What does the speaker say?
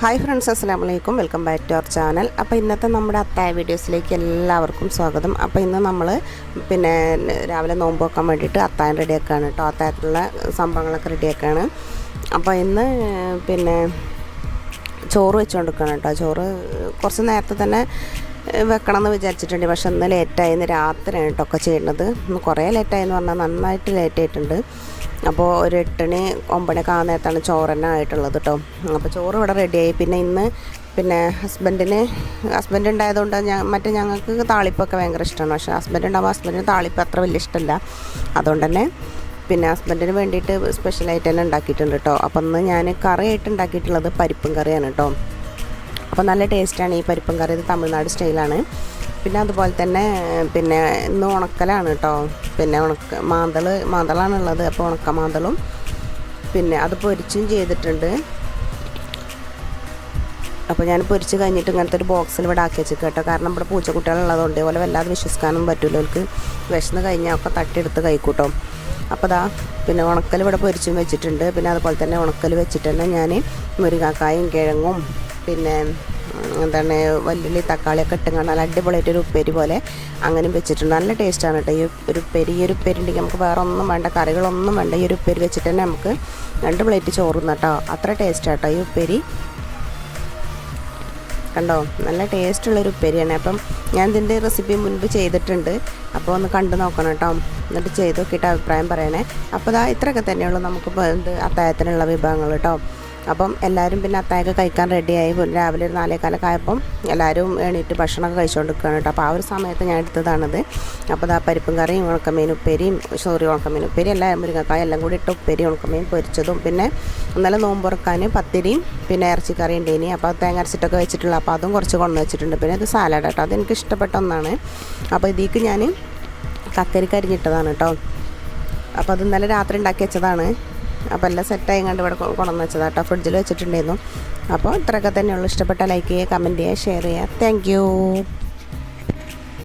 Hi friends അസ്സാം വലൈക്കും welcome back to our channel അപ്പോൾ ഇന്നത്തെ നമ്മുടെ അത്തായ വീഡിയോസിലേക്ക് എല്ലാവർക്കും സ്വാഗതം. അപ്പോൾ ഇന്ന് നമ്മൾ പിന്നെ രാവിലെ നോമ്പ് വെക്കാൻ വേണ്ടിയിട്ട് അത്തായം റെഡിയാക്കുകയാണ് കേട്ടോ. അത്തായത്തിലുള്ള സംഭവങ്ങളൊക്കെ റെഡിയാക്കുകയാണ് അപ്പോൾ ഇന്ന് പിന്നെ ചോറ് വെച്ചുകൊണ്ടിരിക്കുകയാണ് കേട്ടോ. ചോറ് കുറച്ച് നേരത്തെ തന്നെ വെക്കണം എന്ന് വിചാരിച്ചിട്ടുണ്ട്. പക്ഷെ ഇന്ന് ലേറ്റായി രാത്രിയാണ് കേട്ടോ ഒക്കെ ചെയ്യുന്നത്. കുറേ ലേറ്റായി എന്ന് പറഞ്ഞാൽ നന്നായിട്ട് ലേറ്റ് ആയിട്ടുണ്ട്. അപ്പോൾ ഒരു എട്ടിന് ഒമ്പണിയൊക്കെ ആ നേരത്താണ് ചോറ് തന്നെ ആയിട്ടുള്ളത് കേട്ടോ. അപ്പോൾ ചോറ് ഇവിടെ റെഡിയായി പിന്നെ ഇന്ന് പിന്നെ ഹസ്ബൻഡിന് ഹസ്ബൻഡ് ഉണ്ടായതുകൊണ്ട് ഞാൻ മറ്റേ ഞങ്ങൾക്ക് താളിപ്പൊക്കെ ഭയങ്കര ഇഷ്ടമാണ്. പക്ഷേ ഹസ്ബൻഡ് ഉണ്ടാകുമ്പോൾ ഹസ്ബൻഡിന് താളിപ്പ് അത്ര വലിയ ഇഷ്ടമല്ല. അതുകൊണ്ട് തന്നെ പിന്നെ ഹസ്ബൻഡിന് വേണ്ടിയിട്ട് സ്പെഷ്യലായിട്ട് തന്നെ ഉണ്ടാക്കിയിട്ടുണ്ട് കേട്ടോ. അപ്പം ഇന്ന് ഞാൻ കറിയായിട്ട് ഉണ്ടാക്കിയിട്ടുള്ളത് പരിപ്പും കറിയാണ് കേട്ടോ. അപ്പോൾ നല്ല ടേസ്റ്റാണ് ഈ പരിപ്പും കറി ഇത് തമിഴ്നാട് സ്റ്റൈലാണ് പിന്നെ അതുപോലെ തന്നെ പിന്നെ ഇന്ന് ഉണക്കലാണ് കേട്ടോ പിന്നെ ഉണക്ക മാന്തൾ മാന്തളാണുള്ളത്. അപ്പോൾ ഉണക്ക മാന്തളും. പിന്നെ അത് പൊരിച്ചും ചെയ്തിട്ടുണ്ട്. അപ്പോൾ ഞാൻ പൊരിച്ച് കഴിഞ്ഞിട്ട് ഇങ്ങനത്തെ ഒരു ബോക്സിൽ ഇവിടെ ആക്കി വെച്ചു കേട്ടോ. കാരണം ഇവിടെ പൂച്ചക്കുട്ടികളുള്ളതുകൊണ്ട് പോലെ വല്ലാതെ വിശ്വസിക്കാനും പറ്റില്ല അവർക്ക് വിശന്ന് കഴിഞ്ഞാൽ ഒക്കെ തട്ടിയെടുത്ത് കഴിക്കൂട്ടോ അപ്പോൾ ദാ പിന്നെ ഉണക്കൽ ഇവിടെ പൊരിച്ചും വെച്ചിട്ടുണ്ട്. പിന്നെ അതുപോലെ തന്നെ ഉണക്കൽ വെച്ചിട്ട് തന്നെ ഞാൻ മുരിങ്ങാക്കായും കിഴങ്ങും പിന്നെ എന്താണ് വല്ലുള്ളി തക്കാളിയൊക്കെ ഇട്ടുകൊണ്ട് നല്ല അടിപൊളിയായിട്ടൊരു ഉപ്പേരി പോലെ അങ്ങനെ വെച്ചിട്ടുണ്ട്. നല്ല ടേസ്റ്റാണ് കേട്ടോ ഈ ഒരു ഉപ്പേരി. ഈ ഒരു ഉപ്പേരി ഉണ്ടെങ്കിൽ നമുക്ക് വേറെ ഒന്നും വേണ്ട കറികളൊന്നും വേണ്ട. ഈ ഒരു ഉപ്പേരി വെച്ചിട്ട് തന്നെ നമുക്ക് രണ്ട് പ്ലേറ്റ് ചോറുന്ന കേട്ടോ അത്ര ടേസ്റ്റാണ് കേട്ടോ ഈ ഉപ്പേരി. കണ്ടോ? നല്ല ടേസ്റ്റുള്ളൊരു ഉപ്പേരിയാണ്. അപ്പം ഞാൻ ഇതിന്റെ റെസിപ്പി മുൻപ് ചെയ്തിട്ടുണ്ട്. അപ്പോൾ ഒന്ന് കണ്ടു നോക്കണം കേട്ടോ എന്നിട്ട് ചെയ്ത് നോക്കിയിട്ട് അഭിപ്രായം പറയണേ. അപ്പോൾ ഇതാ ഇത്രയൊക്കെ തന്നെയുള്ളൂ നമുക്ക് എന്ത് അത്തായത്തിനുള്ള വിഭവങ്ങൾ കേട്ടോ അപ്പം എല്ലാവരും പിന്നെ അത്തായൊക്കെ കഴിക്കാൻ റെഡിയായി രാവിലെ ഒരു നാലേകാലൊക്കെ ആയപ്പം എല്ലാവരും എണീറ്റ് ഭക്ഷണമൊക്കെ കഴിച്ചുകൊണ്ടിരിക്കുകയാണ് കേട്ടോ. അപ്പോൾ ആ ഒരു സമയത്ത് ഞാൻ എടുത്തതാണത്. അപ്പോൾ ഇതാ പരിപ്പും കറിയും ഉണക്കമീൻ ഉപ്പേരിയും സോറി ഉണക്കമീൻ ഉപ്പേരി എല്ലാം മുരിങ്ങക്കായ എല്ലാം കൂടി ഇട്ട് ഉപ്പേരി ഉണക്കമീൻ പൊരിച്ചതും. പിന്നെ ഇന്നലെ നോമ്പ് തുറക്കാൻ പത്തിരിയും പിന്നെ ഇറച്ചിക്കറി ഉണ്ടേനി അപ്പോൾ തേങ്ങ അരച്ചിട്ടൊക്കെ വെച്ചിട്ടുള്ള അപ്പോൾ അതും കുറച്ച് കൊണ്ടു വെച്ചിട്ടുണ്ട്. പിന്നെ ഇത് സാലഡ് കേട്ടോ അതെനിക്ക് ഇഷ്ടപ്പെട്ട ഒന്നാണ്. അപ്പോൾ ഇതിലേക്ക് ഞാൻ കക്കരി കരിഞ്ഞിട്ടതാണ് കേട്ടോ. അപ്പോൾ അത് ഇന്നലെ രാത്രി ഉണ്ടാക്കി വെച്ചതാണ്. അപ്പോൾ എല്ലാം സെറ്റായി കണ്ട് ഇവിടെ കൊണ്ടുവന്ന് വെച്ചതാണ് കേട്ടോ ഫ്രിഡ്ജിൽ വെച്ചിട്ടുണ്ടായിരുന്നു. അപ്പോൾ ഇത്രയൊക്കെ തന്നെയുള്ളൂ. ഇഷ്ടപ്പെട്ട ലൈക്ക് ചെയ്യുക കമന്റ് ചെയ്യുക ഷെയർ ചെയ്യുക. താങ്ക്